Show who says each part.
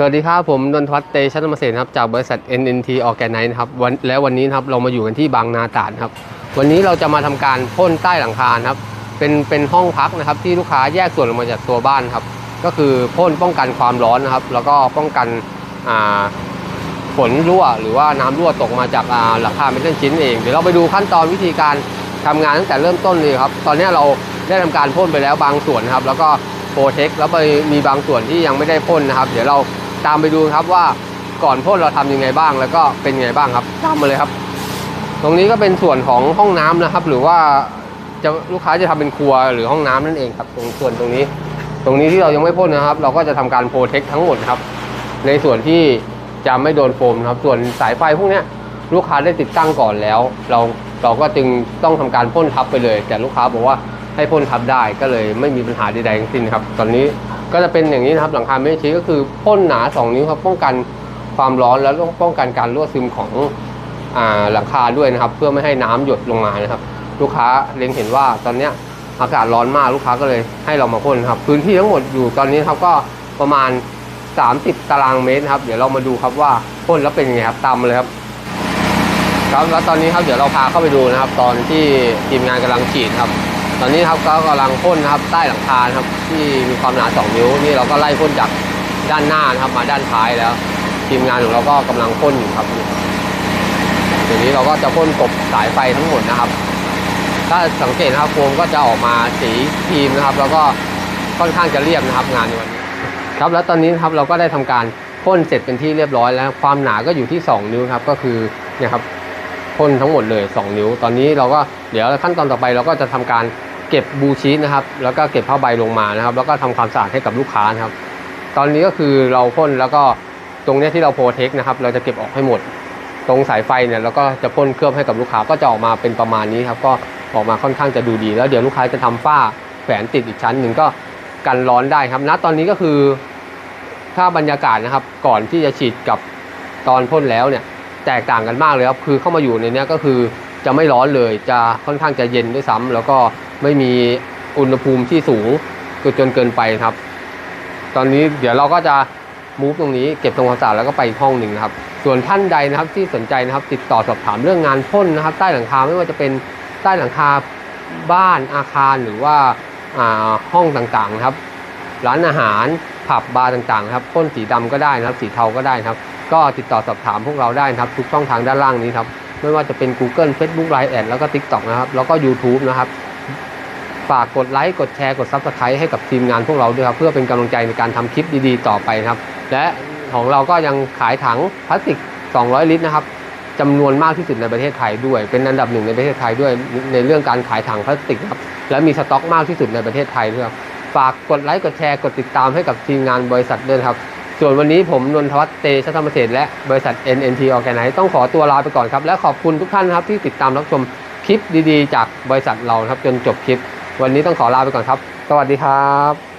Speaker 1: สวัสดีครับ ผมนนทวัฒน์เตชะธรรมเสนครับจากบริษัท NNT Organize ครับวันแล้ววันนี้ครับเรามาอยู่กันที่บางนาตราดครับ วันนี้เราจะมาทำการพ่นใต้หลังคาครับเป็นเป็นห้องพักนะครับ ที่ลูกค้าแยกส่วนออกมาจากตัวบ้านครับ ก็คือพ่นป้องกันความร้อนนะครับ แล้วก็ป้องกันฝนรั่ว หรือว่าน้ำรั่วตกมาจากาหลังคาเมทัลชิ้นเองเดี๋ยวเราไปดูขั้นตอนวิธีการทำงานตั้งแต่เริ่มต้นเลยครับ ตอนนี้เราได้ทำการพ่นไปแล้วบางส่วนครับ แล้วก็โปรเทคแล้วไปมีบางส่วนที่ยังไม่ได้พ่นนะครับ เดี๋ยวเรา ตามไปดูครับว่าก่อนพ่นเราทำยังไงบ้าง แล้วก็เป็นยังไงบ้างครับตามมาเลยครับ ตรงนี้ก็เป็นส่วนของห้องน้ำนะครับ หรือว่าจะลูกค้าจะทำเป็นครัวหรือห้องน้ำนั่นเองครับตรงส่วนตรงนี้ ตรงนี้ที่เรายังไม่พ่นนะครับ เราก็จะทำการโปรเทคทั้งหมดครับ ในส่วนที่จะไม่โดนโฟมนะครับ ส่วนสายไฟพวกนี้ลูกค้าได้ติดตั้งก่อนแล้ว เราเราก็จึงต้องทำการพ่นทับไปเลย แต่ลูกค้าบอกว่า ให้พ่นทับได้ก็เลยไม่มีปัญหาใดๆทั้งสิ้นครับ ตอนนี้ก็จะเป็นอย่างนี้นะครับหลังคาไม่ชี้ก็คือพ่นหนา 2 นิ้วครับป้องกันความร้อนแล้วต้องป้องกันการรั่วซึมของอ่าหลังคาด้วยนะครับ เพื่อไม่ให้น้ำหยดลงมานะครับ ลูกค้าเล็งเห็นว่าตอนเนี้ยอากาศร้อนมากลูกค้าก็เลยให้เรามาพ่นครับ พื้นที่ทั้งหมดอยู่ตอนนี้ครับก็ประมาณ 30 ตารางเมตรครับ เดี๋ยวเรามาดูครับว่าพ่นแล้วเป็นยังไงครับตามเลยครับ ครับแล้วตอนนี้ครับเดี๋ยวเราพาเข้าไปดูนะครับ ตอนที่ทีมงานกำลังฉีดครับ ตอนนี้ครับก็กำลังพ่นนะครับใต้หลังคานครับ ที่มีความหนา 2 นิ้วนี่เราก็ไล่พ่นจากด้านหน้านะครับมาด้านท้ายแล้ว ทีมงานของเราก็กำลังพ่นอยู่ครับเดี๋ยวนี้เราก็จะพ่นกบสายไฟทั้งหมดนะครับ ถ้าสังเกตนะครับโฟมก็จะออกมาสีครีมนะครับ แล้วก็ค่อนข้างจะเรียบนะครับงานในวันนี้ครับแล้วตอนนี้ครับเราก็ได้ทำการพ่นเสร็จเป็นที่เรียบร้อยแล้ว ความหนาก็อยู่ที่ 2 นิ้วครับก็คือเนี่ยครับพ่นทั้งหมดเลย 2 นิ้ว ตอนนี้เราก็เดี๋ยวขั้นตอนต่อไปเราก็จะทำการ เก็บบูชีสนะครับ แล้วก็เก็บผ้าใบลงมานะครับ แล้วก็ทำความสะอาดให้กับลูกค้านะครับ ตอนนี้ก็คือเราพ่นแล้วก็ตรงเนี้ยที่เราโปรเทคนะครับ เราจะเก็บออกให้หมด ตรงสายไฟเนี่ยเราก็จะพ่นเคลือบให้กับลูกค้าก็จะออกมาเป็นประมาณนี้ครับก็ออกมาค่อนข้างจะดูดี แล้วเดี๋ยวลูกค้าจะทำฝ้าแขวนติดอีกชั้นหนึ่งก็กันร้อนได้ครับณตอนนี้ก็คือ ถ้าบรรยากาศนะครับ ก่อนที่จะฉีดกับตอนพ่นแล้วเนี่ยแตกต่างกันมากเลยครับคือเข้ามาอยู่ในเนี้ยก็คือจะไม่ร้อนเลยจะค่อนข้างจะเย็นด้วยซ้ำแล้วก็ ไม่มีอุณหภูมิที่สูงจนเกินไปครับ ตอนนี้เดี๋ยวเราก็จะมูฟตรงนี้เก็บตรงความสะอาดแล้วก็ไปอีกห้องหนึ่งนะครับ ส่วนท่านใดนะครับที่สนใจนะครับ ติดต่อสอบถามเรื่องงานพ่นนะครับ ใต้หลังคาไม่ว่าจะเป็นใต้หลังคาบ้านอาคารหรือว่าาห้องต่างๆนะครับ ร้านอาหารผับบาร์ต่างๆครับพ่นสีดำก็ได้นะครับ สีเทาก็ได้นะครับ ก็ติดต่อสอบถามพวกเราได้นะครับ ทุกช่องทางด้านล่างนี้ครับไม่ว่าจะเป็น Google Facebook Line แอดแล้วก็ TikTok นะครับแล้วก็ YouTube นะครับ ฝากกดไลค์กดแชร์กด Subscribe ให้กับทีมงานพวกเราด้วยครับเพื่อเป็นกำลังใจในการทำคลิปดีๆ ต่อไปนะครับ และของเราก็ยังขายถังพลาสติก 200 ลิตรนะครับจำนวนมากที่สุดในประเทศไทยด้วย เป็นอันดับหนึ่งในประเทศไทยด้วยในเรื่องการขายถังพลาสติกครับและมีสต็อกมากที่สุดในประเทศไทยด้วยครับฝากกดไลค์กดแชร์กดติดตามให้กับทีมงานบริษัทด้วยครับ ส่วนวันนี้ผมนนทวัฒน์เตชะธรรมเศษและบริษัท NNT Organize ต้องขอตัวลาไปก่อนครับ และขอบคุณทุกท่านครับที่ติดตามรับชมคลิปดีๆ จากบริษัทเราครับจนจบคลิป วันนี้ต้องขอลาไปก่อนครับ สวัสดีครับ